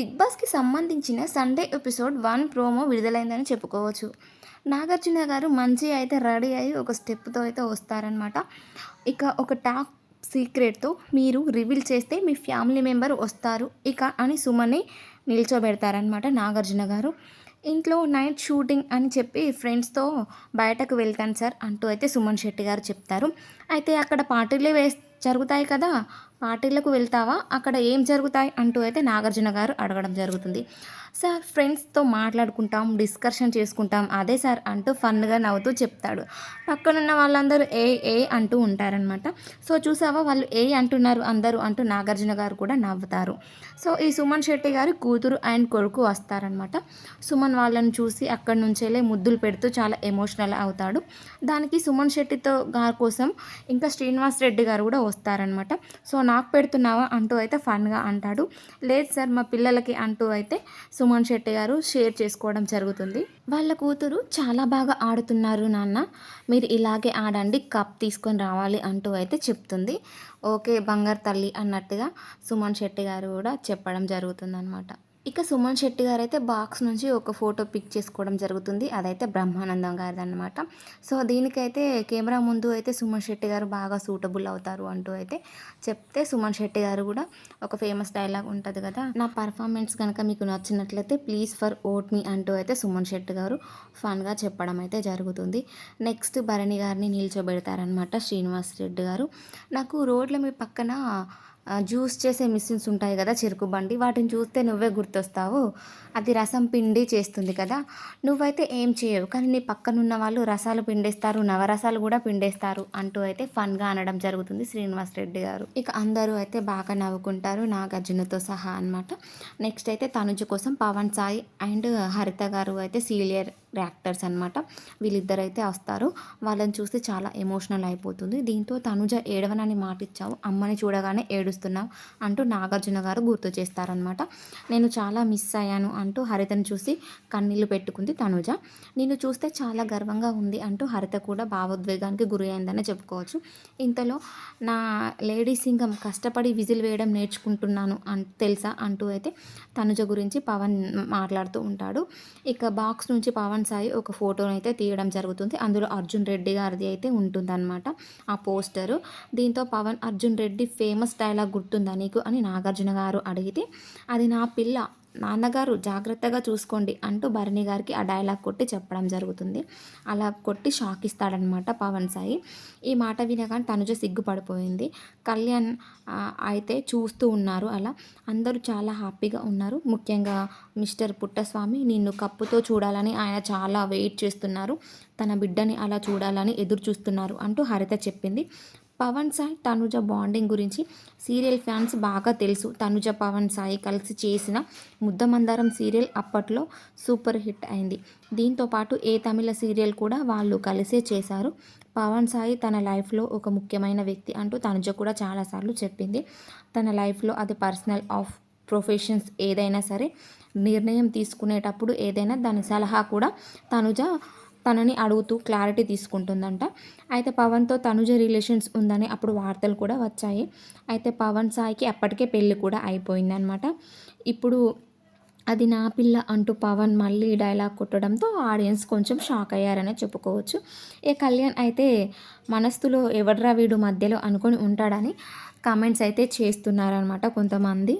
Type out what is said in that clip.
Big బాస్కి సంబంధించిన Sunday episode one promo విడుదలైందని చెప్పుకోవచ్చు. నాగార్జున గారు మంచి అయితే రెడీ అయ్యి ఒక స్టెప్తో అయితే వస్తారనమాట ఇక ఒక టాప్ సీక్రెట్తో మీరు రివీల్ చేస్తే మీ ఫ్యామిలీ మెంబర్ వస్తారు. ఇక అని సుమని నిల్చోబెడతారనమాట నాగార్జున గారు. ఇంట్లో నైట్ షూటింగ్ అని చెప్పి ఫ్రెండ్స్తో బయటకు వెళ్తాను సార్ అంటూ అయితే సుమన్ శెట్టి గారు చెప్తారు. అయితే అక్కడ పార్టీలే వేస్తే జరుగుతాయి కదా పార్టీలకు వెళ్తావా? అక్కడ ఏం జరుగుతాయి? అంటూ అయితే నాగార్జున గారు అడగడం జరుగుతుంది. సార్ ఫ్రెండ్స్తో మాట్లాడుకుంటాం డిస్కషన్ చేసుకుంటాం అదే సార్ అంటూ ఫన్గా నవ్వుతూ చెప్తాడు. పక్కనున్న వాళ్ళందరూ ఏ ఏ అంటూ ఉంటారనమాట సో చూసావా? వాళ్ళు ఏ అంటున్నారు? అందరూ అంటూ నాగార్జున గారు కూడా నవ్వుతారు. సో ఈ సుమన్ శెట్టి గారి కూతురు అండ్ కొడుకు వస్తారనమాట సుమన్ వాళ్ళని చూసి అక్కడి నుంచేలే ముద్దులు పెడుతూ చాలా ఎమోషనల్ అవుతాడు. దానికి సుమన్ శెట్టితో గారి కోసం ఇంకా శ్రీనివాస్ రెడ్డి గారు కూడా వస్తారనమాట సో నాకు పెడుతున్నావా? అంటూ అయితే ఫన్గా అంటాడు. లేదు సార్ మా పిల్లలకి అంటూ అయితే సుమన్ శెట్టి గారు షేర్ చేసుకోవడం జరుగుతుంది. వాళ్ళ కూతురు చాలా బాగా ఆడుతున్నారు నాన్న. మీరు ఇలాగే ఆడండి కప్ తీసుకొని రావాలి అంటూ అయితే చెప్తుంది. ఓకే బంగారు తల్లి అన్నట్టుగా సుమన్ శెట్టి గారు కూడా చెప్పడం జరుగుతుంది ఇక సుమన్ శెట్టి గారు అయితే బాక్స్ నుంచి ఒక ఫోటో పిక్ చేసుకోవడం జరుగుతుంది. అదైతే బ్రహ్మానందం గారిది అనమాట సో దీనికైతే కెమెరా ముందు అయితే సుమన్ శెట్టి గారు బాగా సూటబుల్ అవుతారు అంటూ అయితే చెప్తే సుమన్ శెట్టి గారు కూడా ఒక ఫేమస్ డైలాగ్ ఉంటుంది కదా. నా పర్ఫార్మెన్స్ కనుక మీకు నచ్చినట్లయితే ప్లీజ్ ఫర్ ఓట్ మీ అంటూ అయితే సుమన్ శెట్టి గారు ఫన్గా చెప్పడం అయితే జరుగుతుంది. నెక్స్ట్ భరణి గారిని నిల్చోబెడతారనమాట శ్రీనివాస్ రెడ్డి గారు. నాకు రోడ్ల మీ పక్కన జ్యూస్ చేసే మిషన్స్ ఉంటాయి కదా చెరుకు బండి వాటిని చూస్తే నువ్వే గుర్తొస్తావు. అది రసం పిండి చేస్తుంది కదా నువ్వైతే ఏం చేయవు. కానీ నీ పక్కనున్న వాళ్ళు రసాలు పిండేస్తారు నవరసాలు కూడా పిండేస్తారు అంటూ అయితే ఫన్గా అనడం జరుగుతుంది శ్రీనివాస్ రెడ్డి గారు. ఇక అందరూ అయితే బాగా నవ్వుకుంటారు నాగార్జునతో సహా అన్నమాట. నెక్స్ట్ అయితే తనుజ కోసం పవన్ సాయి అండ్ హరిత గారు అయితే సీనియర్ యాక్టర్స్ అనమాట వీళ్ళిద్దరు అయితే వస్తారు. వాళ్ళని చూస్తే చాలా ఎమోషనల్ అయిపోతుంది. దీంతో తనుజ ఏడవనని మాట ఇచ్చావు అమ్మని చూడగానే ఏడుస్తున్నావు అంటూ నాగార్జున గారు గుర్తు చేస్తారనమాట నేను చాలా మిస్ అయ్యాను అంటూ హరితను చూసి కన్నీళ్ళు పెట్టుకుంది తనుజ. నిన్ను చూస్తే చాలా గర్వంగా ఉంది అంటూ హరిత కూడా భావోద్వేగానికి గురి అయిందని చెప్పుకోవచ్చు. ఇంతలో నా లేడీ సింగం కష్టపడి విజిల్ వేయడం నేర్చుకుంటున్నాను అన్ తెలుసా అంటూ అయితే తనుజ గురించి పవన్ మాట్లాడుతూ ఉంటాడు. ఇక బాక్స్ నుంచి పవన్ సాయి ఒక ఫోటోని అయితే తీయడం జరుగుతుంది. అందులో అర్జున్ రెడ్డి గారిది అయితే ఉంటుందన్నమాట. ఆ పోస్టరు. దీంతో పవన్ అర్జున్ రెడ్డి ఫేమస్ డైలాగ్ గుర్తుందా నీకు? అని నాగార్జున గారు అడిగితే అది నా పిల్ల. నాన్నగారు జాగ్రత్తగా చూసుకోండి అంటూ భరణి గారికి ఆ డైలాగ్ కొట్టి చెప్పడం జరుగుతుంది. అలా కొట్టి షాక్ ఇస్తాడనమాట పవన్ సాయి. ఈ మాట వినగానే తనుజ సిగ్గుపడిపోయింది. కళ్యాణ్ అయితే చూస్తూ ఉన్నారు అలా. అందరూ చాలా హ్యాపీగా ఉన్నారు. ముఖ్యంగా మిస్టర్ పుట్టస్వామి నిన్ను కప్పుతో చూడాలని ఆయన చాలా వెయిట్ చేస్తున్నారు. తన బిడ్డని అలా చూడాలని ఎదురు చూస్తున్నారు అంటూ హరిత చెప్పింది. పవన్ సాయి తనుజ బాండింగ్ గురించి సీరియల్ ఫ్యాన్స్ బాగా తెలుసు. తనుజ పవన్ సాయి కలిసి చేసిన ముద్దమందారం సీరియల్ అప్పట్లో సూపర్ హిట్ అయింది. దీంతో పాటు ఏ తమిళ సీరియల్ కూడా వాళ్ళు కలిసే చేశారు. పవన్ సాయి తన లైఫ్లో ఒక ముఖ్యమైన వ్యక్తి అంటూ తనుజ కూడా చాలాసార్లు చెప్పింది. తన లైఫ్లో అది పర్సనల్ ఆఫ్ ప్రొఫెషన్స్ ఏదైనా సరే నిర్ణయం తీసుకునేటప్పుడు ఏదైనా దాని సలహా కూడా తనుజ తనని అడుగుతూ క్లారిటీ తీసుకుంటుందంట. అయితే పవన్తో తనుజ రిలేషన్స్ ఉందని అప్పుడు వార్తలు కూడా వచ్చాయి. అయితే పవన్ సాయికి అప్పటికే పెళ్ళి కూడా అయిపోయిందనమాట ఇప్పుడు అది నా పిల్ల అంటూ పవన్ మళ్ళీ డైలాగ్ కొట్టడంతో ఆడియన్స్ కొంచెం షాక్ అయ్యారనే చెప్పుకోవచ్చు. ఏ కళ్యాణ్ అయితే మనస్తులో ఎవడ్రా వీడు మధ్యలో అనుకొని ఉంటాడని కామెంట్స్ అయితే చేస్తున్నారనమాట కొంతమంది.